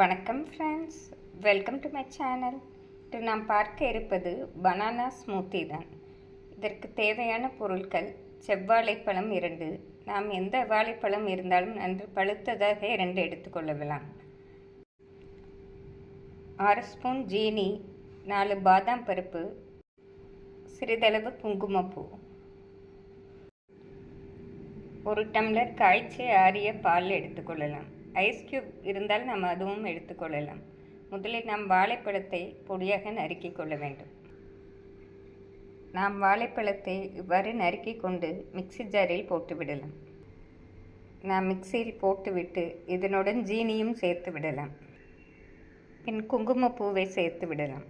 வணக்கம் friends welcome to my channel இது நாம் பார்க்க இருப்பது பனானா ஸ்மூத்தி தான். இதற்கு தேவையான பொருட்கள் செவ்வாழைப்பழம் இரண்டு. நாம் எந்த வாழைப்பழம் இருந்தாலும் நன்று பழுத்ததாக இரண்டு எடுத்துக்கொள்ளலாம் ஆறு ஸ்பூன் ஜீனி நாலு பாதாம் பருப்பு சிறிதளவு குங்குமப்பூ. ஒரு டம்ளர் காய்ச்சி ஆறிய பால் எடுத்துக்கொள்ளலாம் ஐஸ் கியூப் இருந்தால் நாம் அதுவும் எடுத்துக்கொள்ளலாம் முதலில் நாம் வாழைப்பழத்தை பொடியாக நறுக்கிக் கொள்ள வேண்டும். நாம் வாழைப்பழத்தை இவ்வாறு நறுக்கி கொண்டு மிக்சி ஜாரில் போட்டு விடலாம். நாம் மிக்சியில் போட்டுவிட்டு இதனுடன் ஜீனியும் சேர்த்து விடலாம். பின் குங்குமப்பூவை சேர்த்து விடலாம்.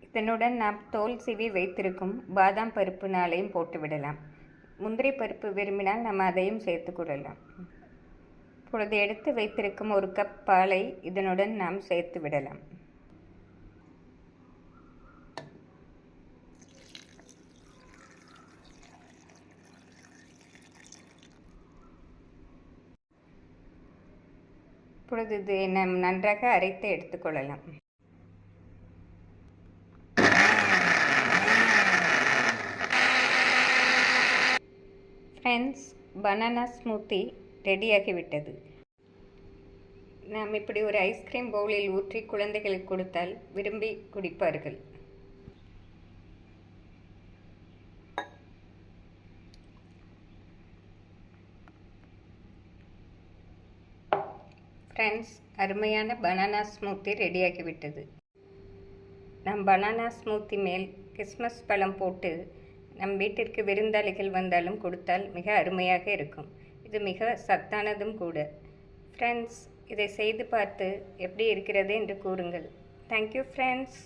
இதனுடன் நாம் தோல் சீவி வைத்திருக்கும் பாதாம் பருப்பு நாளையும் போட்டு விடலாம். முந்திரி பருப்பு விரும்பினால் நாம் அதையும் சேர்த்து கொள்ளலாம். இப்பொழுது எடுத்து வைத்திருக்கும் ஒரு கப் பாலை இதனுடன் நாம் சேர்த்து விடலாம். இப்பொழுது இது நாம் நன்றாக அரைத்து எடுத்துக்கொள்ளலாம் ஃப்ரெண்ட்ஸ் பனானா ஸ்மூத்தி ரெடியாகிவிட்டது. நாம் இப்படி ஒரு ஐஸ்கிரீம் பவுலில் ஊற்றி குழந்தைகளுக்கு கொடுத்தால் விரும்பி குடிப்பார்கள். ஃப்ரெண்ட்ஸ் அருமையான பனானா ஸ்மூத்தி ரெடியாகிவிட்டது. நம் பனானா ஸ்மூத்தி மேல் கிறிஸ்மஸ் பழம் போட்டு நம் வீட்டிற்கு விருந்தாளிகள் வந்தாலும் கொடுத்தால் மிக அருமையாக இருக்கும். இது மிக சத்தானதும் கூட. ஃப்ரெண்ட்ஸ் இதை செய்து பார்த்து எப்படி இருக்கிறது என்று கூறுங்கள். Thank you friends